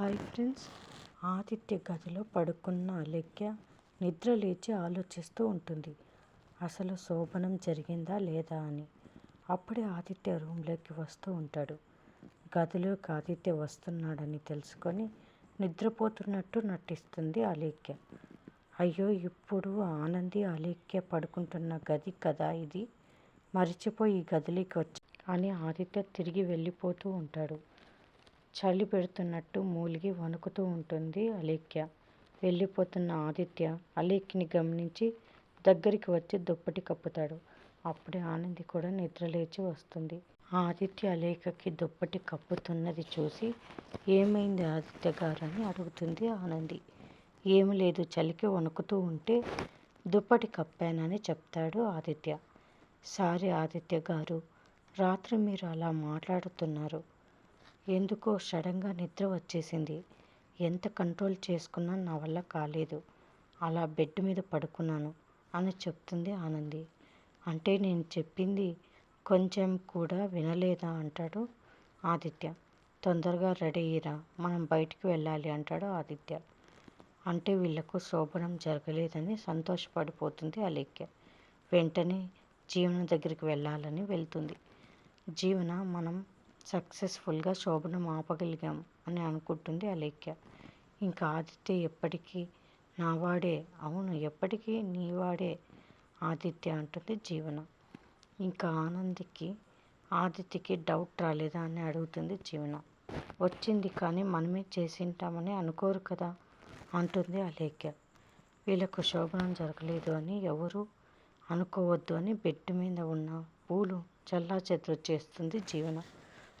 Hi friends Aditya గదిలో పడుకున్న అలేఖ్య నిద్ర లేచి ఆలోచిస్తూ ఉంటుంది. అసలు శోభనం జరిగిందా లేదా అని. అప్పుడే ఆదిత్య రూమ్లోకి వస్తూ ఉంటాడు. గదిలోకి ఆదిత్య వస్తున్నాడని తెలుసుకొని నిద్రపోతున్నట్టు నటిస్తుంది అలేఖ్య. అయ్యో ఇప్పుడు ఆనంది అలేఖ్య పడుకుంటున్న గది కదా ఇది? మరిచిపోయి ఈ గదిలోకి వచ్చి అని ఆదిత్య తిరిగి వెళ్ళిపోతూ ఉంటాడు. చలి పెడుతున్నట్టు మూలిగి వణుకుతూ ఉంటుంది అలేఖ్య. వెళ్ళిపోతున్న ఆదిత్య అలేఖ్యని గమనించి దగ్గరికి వచ్చి దుప్పటి కప్పుతాడు. అప్పుడే ఆనంది కూడా నిద్రలేచి వస్తుంది. ఆదిత్య అలేఖకి దుప్పటి కప్పుతున్నది చూసి ఏమైంది ఆదిత్య గారు అని అడుగుతుంది ఆనంది. ఏమి లేదు చలికి వణుకుతూ ఉంటే దుప్పటి కప్పానని చెప్తాడు ఆదిత్య. సారీ ఆదిత్య గారు రాత్రి మీరు అలా మాట్లాడుతున్నారు. ఎందుకో సడన్గా నిద్ర వచ్చేసింది. ఎంత కంట్రోల్ చేసుకున్నా నా వల్ల కాలేదు. అలా బెడ్ మీద పడుకున్నాను అని చెప్తుంది ఆనంది. అంటే నేను చెప్పింది కొంచెం కూడా వినలేదా అంటాడు ఆదిత్య. తొందరగా రెడీ అయ్యిరా మనం బయటికి వెళ్ళాలి అంటాడు ఆదిత్య. అంటే వీళ్ళకు శోభనం జరగలేదని సంతోషపడిపోతుంది అలేఖ్య. వెంటనే జీవన దగ్గరికి వెళ్ళాలని వెళ్తుంది. జీవన మనం సక్సెస్ఫుల్గా శోభనం ఆపగలిగాం అని అనుకుంటుంది అలేఖ్య. ఇంకా ఆదిత్య ఎప్పటికీ నావాడే? అవును ఎప్పటికీ నీవాడే ఆదిత్య అంటుంది జీవన. ఇంకా ఆనందికి ఆదిత్యకి డౌట్ రాలేదా అని అడుగుతుంది జీవన. వచ్చింది కానీ మనమే చేసింటామని అనుకోరు కదా? అంటుంది అలేఖ్య. వీళ్ళకు శోభనం జరగలేదు అని ఎవరు అనుకోవద్దు అని బెడ్ మీద ఉన్న పూలు చల్లా చెదురు చేస్తుంది జీవన.